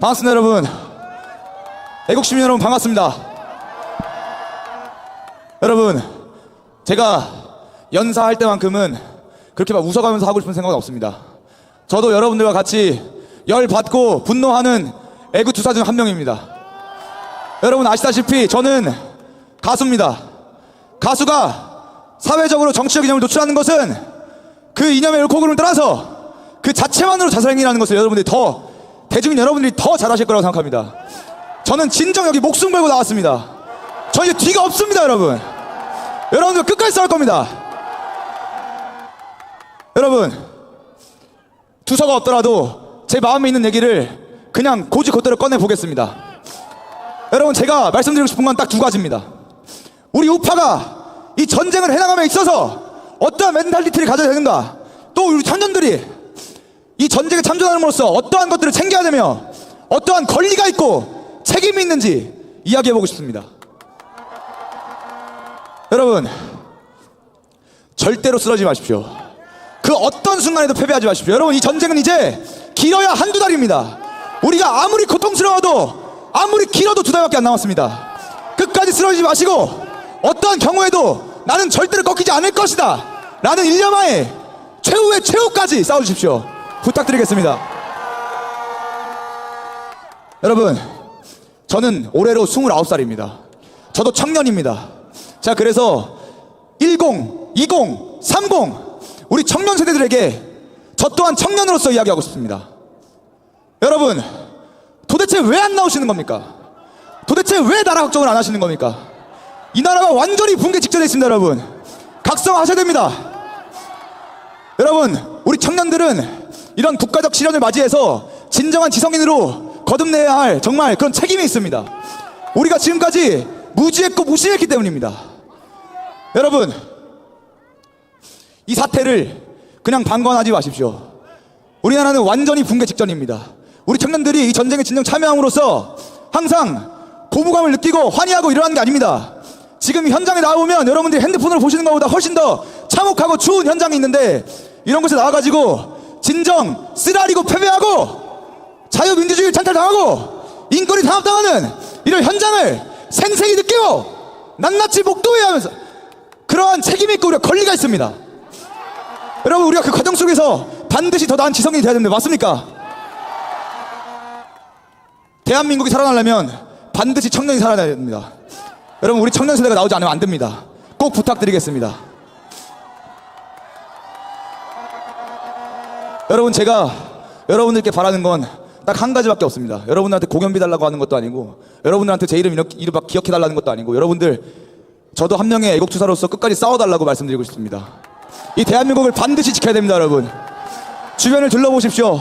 반갑습니다 여러분. 애국시민 여러분 반갑습니다. 여러분 제가 연사할 때만큼은 그렇게 막 웃어가면서 하고 싶은 생각은 없습니다. 저도 여러분들과 같이 열받고 분노하는 애국투사 중 한 명입니다. 여러분 아시다시피 저는 가수입니다. 가수가 사회적으로 정치적 이념을 노출하는 것은 그 이념의 옳고 그름을 따라서 그 자체만으로 자살행위라는 것을 여러분들이 더 대중인 여러분들이 더 잘하실 거라고 생각합니다. 저는 진정 여기 목숨 걸고 나왔습니다. 저 이제 뒤가 없습니다, 여러분. 여러분들 끝까지 싸울 겁니다. 여러분 두서가 없더라도 제 마음에 있는 얘기를 그냥 고지 곧대로 꺼내 보겠습니다. 여러분 제가 말씀드리고 싶은 건 딱 두 가지입니다. 우리 우파가 이 전쟁을 해나감에 있어서 어떠한 멘탈리티를 가져야 되는가? 또 우리 청년들이 이 전쟁에 참전함으로써 어떠한 것들을 챙겨야 되며 어떠한 권리가 있고 책임이 있는지 이야기해 보고 싶습니다. 여러분 절대로 쓰러지지 마십시오. 그 어떤 순간에도 패배하지 마십시오. 여러분 이 전쟁은 이제 길어야 한두 달입니다. 우리가 아무리 고통스러워도 아무리 길어도 두 달밖에 안 남았습니다. 끝까지 쓰러지지 마시고 어떠한 경우에도 나는 절대로 꺾이지 않을 것이다. 라는 일념하에 최후의 최후까지 싸워주십시오. 부탁드리겠습니다. 여러분, 저는 올해로 29살입니다. 저도 청년입니다. 자, 그래서 10, 20, 30 우리 청년 세대들에게 저 또한 청년으로서 이야기하고 싶습니다. 여러분, 도대체 왜 안 나오시는 겁니까? 도대체 왜 나라 걱정을 안 하시는 겁니까? 이 나라가 완전히 붕괴 직전에 있습니다, 여러분. 각성하셔야 됩니다. 여러분, 우리 청년들은 이런 국가적 시련을 맞이해서 진정한 지성인으로 거듭내야 할 정말 그런 책임이 있습니다. 우리가 지금까지 무지했고 무시했기 때문입니다. 여러분, 이 사태를 그냥 방관하지 마십시오. 우리나라는 완전히 붕괴 직전입니다. 우리 청년들이 이 전쟁에 진정 참여함으로써 항상 고부감을 느끼고 환희하고 일어나는 게 아닙니다. 지금 이 현장에 나오면 여러분들이 핸드폰으로 보시는 것보다 훨씬 더 참혹하고 추운 현장이 있는데 이런 곳에 나와가지고 진정 쓰라리고 패배하고 자유민주주의 찬탈당하고 인권이 탄압당하는 이런 현장을 생생히 느끼고 낱낱이 목도해야 하면서 그러한 책임이 있고 우리가 권리가 있습니다. 여러분 우리가 그 과정 속에서 반드시 더 나은 지성인이 돼야 됩니다. 맞습니까? 대한민국이 살아나려면 반드시 청년이 살아나야 됩니다. 여러분 우리 청년 세대가 나오지 않으면 안 됩니다. 꼭 부탁드리겠습니다. 여러분 제가 여러분들께 바라는 건 딱 한 가지밖에 없습니다. 여러분들한테 공연비 달라고 하는 것도 아니고 여러분들한테 제 이름 이름 기억해 달라는 것도 아니고 여러분들 저도 한 명의 애국투사로서 끝까지 싸워달라고 말씀드리고 싶습니다. 이 대한민국을 반드시 지켜야 됩니다, 여러분. 주변을 둘러보십시오.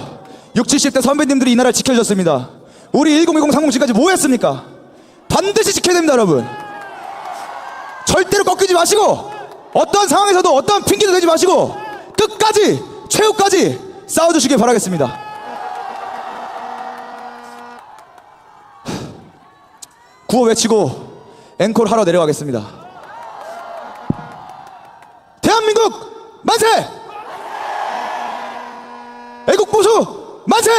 6, 70대 선배님들이 이 나라를 지켜주셨습니다. 우리 1010, 30지까지 뭐 했습니까? 반드시 지켜야 됩니다, 여러분. 절대로 꺾이지 마시고 어떠한 상황에서도 어떠한 핑계도 대지 마시고 끝까지 최후까지 싸워주시길 바라겠습니다. 구호 외치고 앵콜 하러 내려가겠습니다. 대한민국 만세! 애국 보수 만세!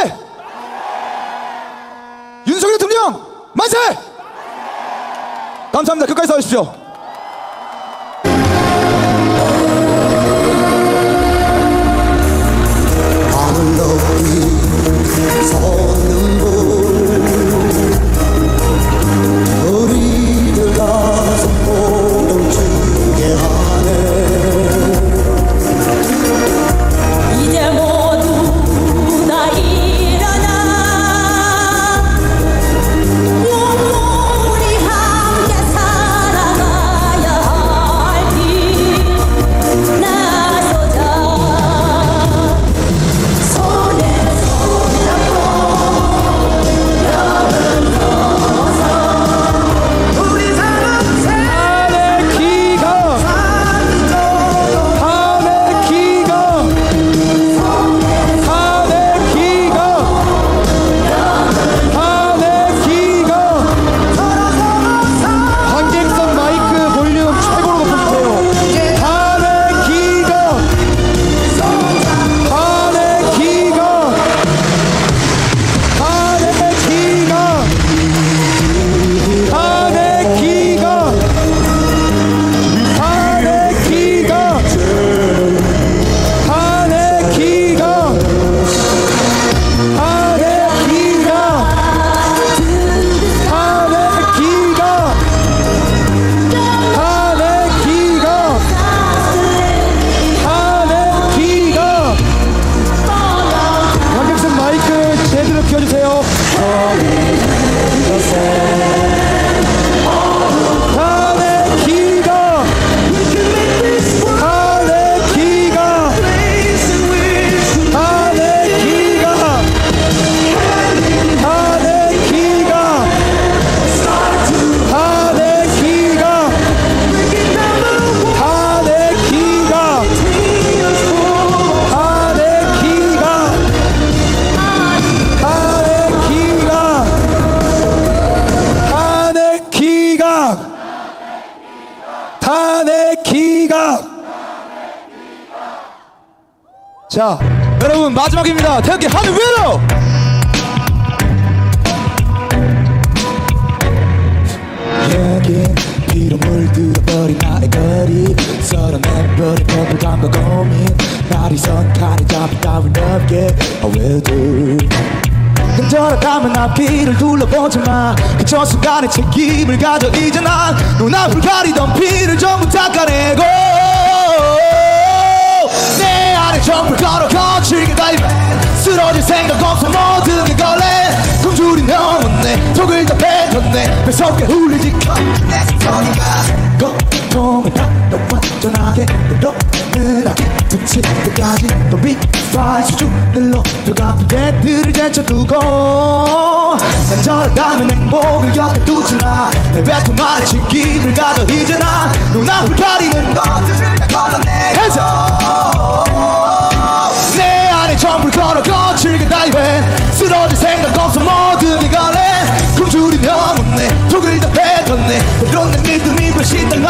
윤석열 대통령 만세! 감사합니다. 끝까지 싸우십시오. 높이 자, 여러분 마지막입니다. 태극기 하늘 위로! 여기 피로 물들어버린 나의 거리. 썰어내버린 거부감과 고민. 날이 선칸에 잡힌 따윈 없게 I will do 흔들어가면 앞길을 둘러보지 마. 그저 순간의 책임을 가져 이제 난 눈앞을 가리던 피를 전부 닦아내고 내 안에 점을 걸어 거칠게 달려 쓰러질 생각 없어 모든 게 걸레 굶주린 영혼내 독을 다 뱉었네. 배속에 울리지 고통을 나도 완전하게 늘어나게 붙일 때까지 또 미파이 수준을 높여가 배들을 제쳐두고 난 저러다면 행복을 곁에 두지마. 내 뱉은 말에 책임을 가져 이제 난 눈앞을 가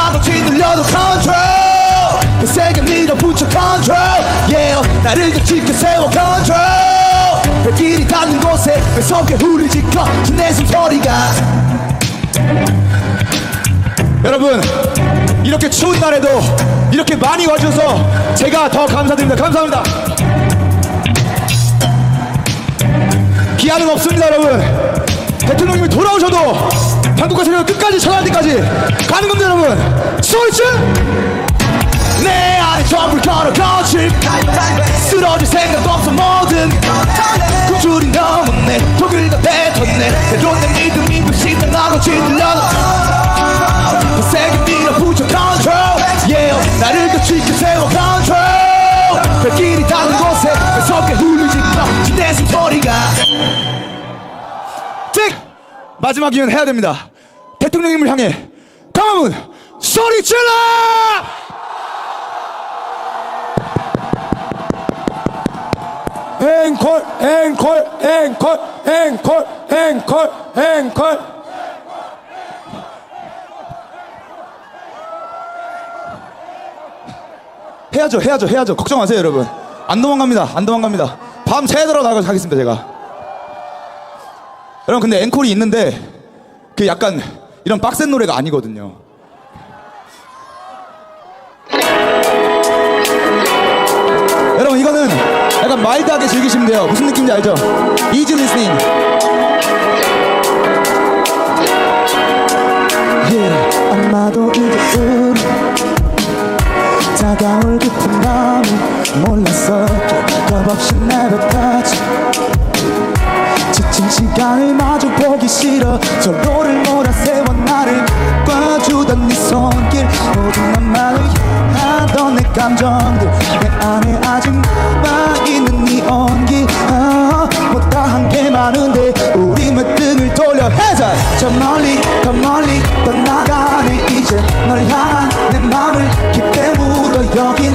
배신당하고 짓눌려도 control. 그 세계 밀어붙여 control. Yeah 나를 더 지켜 세워 control. 발길이 닿는 곳에 울리지 커진 내 숨소리가. 여러분 이렇게 추운 날에도 이렇게 많이 와주셔서 제가 더 감사드립니다. 감사합니다. 기한은 없습니다 여러분. 대통령님이 돌아오셔도 한국과 세계가 끝까지 전할 때까지 가는 겁니다 여러분. 소리치 내 안에 전부를 걸어 거칠 쓰러질 생각 없어 모든. 굶주린 영혼내 독을 다 뱉었네. 때론 내 믿음이 불신당하고 짓눌려도 그 세게 밀어붙여 control. yeah 나를 더 지켜 세워 control. 발길이 닿는 마지막이면 해야 됩니다. 대통령님을 향해 강화문 소리 질러! 앵콜 앵콜 앵콜 앵콜 앵콜 앵콜. 해야죠 해야죠 해야죠. 걱정 마세요 여러분. 안 도망갑니다 안 도망갑니다. 밤 새도록 나가 가겠습니다 제가 여러분 근데 앵콜이 있는데 그 약간 이런 빡센 노래가 아니거든요. 여러분 이거는 약간 마일드하게 즐기시면 돼요. 무슨 느낌인지 알죠? Easy listening yeah. 아마도 이제 우리 다가올 깊은 밤을 몰랐어. 겁없이 내뱉었지 시간을 마주 보기 싫어. 절로를 몰아세워 나를 꽈주던 네 손길. 모든 나만을 향하던 내 감정들. 내 안에 아직 남아있는 네 온기. 아, 못다한 게 많은데 우리 몇 등을 돌려. 해자! 저 멀리 더 멀리 떠나가네 이제. 널 향한 내 맘을 깊게 묻어. 여긴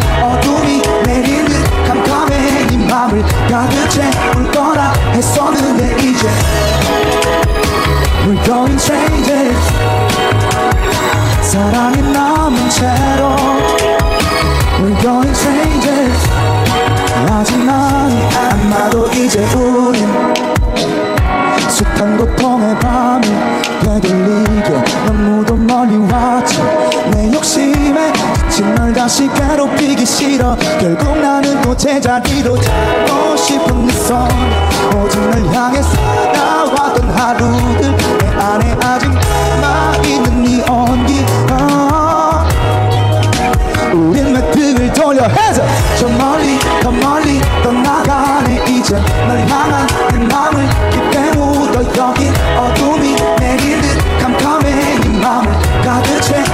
다시 괴롭히기 싫어. 결국 나는 또 제자리로 잡고 싶은 네손 오직 널 향해 살아왔던 하루들. 내 안에 아직 남아있는 네 온기. 아. 우린 몇 등을 돌려 해서 저 멀리 더 멀리 떠나가네. 이제 널 향한 내 맘을 깊게 묻어 여기 어둠이 내리듯 캄캄해. 네 맘을 가득 채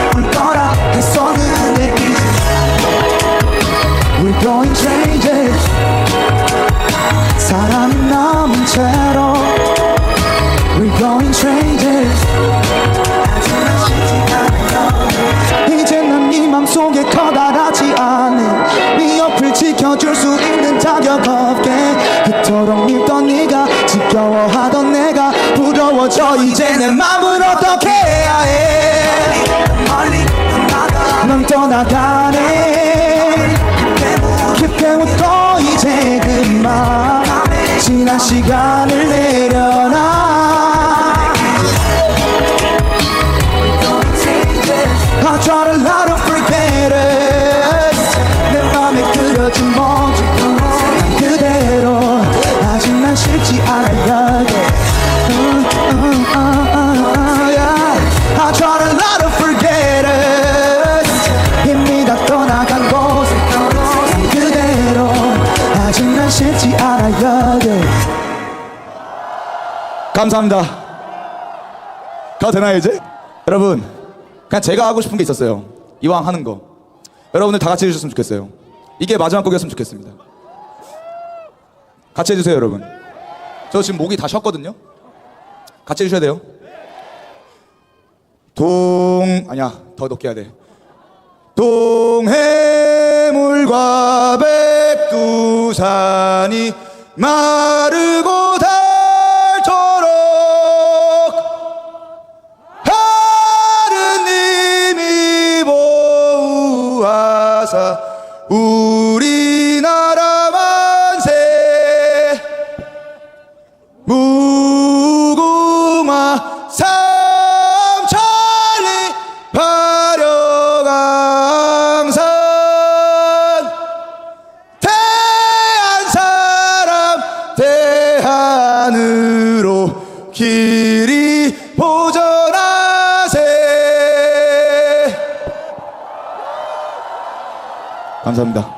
떠나가네 깊게 웃고 이제 그만 지난 시간을 내려놔 I try to 음, 음, 음, 음, of forget 감사합니다. 가도 되나요 이제? 여러분 그냥 제가 하고 싶은 게 있었어요. 이왕 하는 거. 여러분들 다 같이 해주셨으면 좋겠어요. 이게 마지막 곡이었으면 좋겠습니다. 같이 해주세요 여러분. 저 지금 목이 다 쉬었거든요. 같이 해주셔야 돼요. 동 아니야 더 높게 해야 돼. 동해물과 백두산이 마르고 닳 감사합니다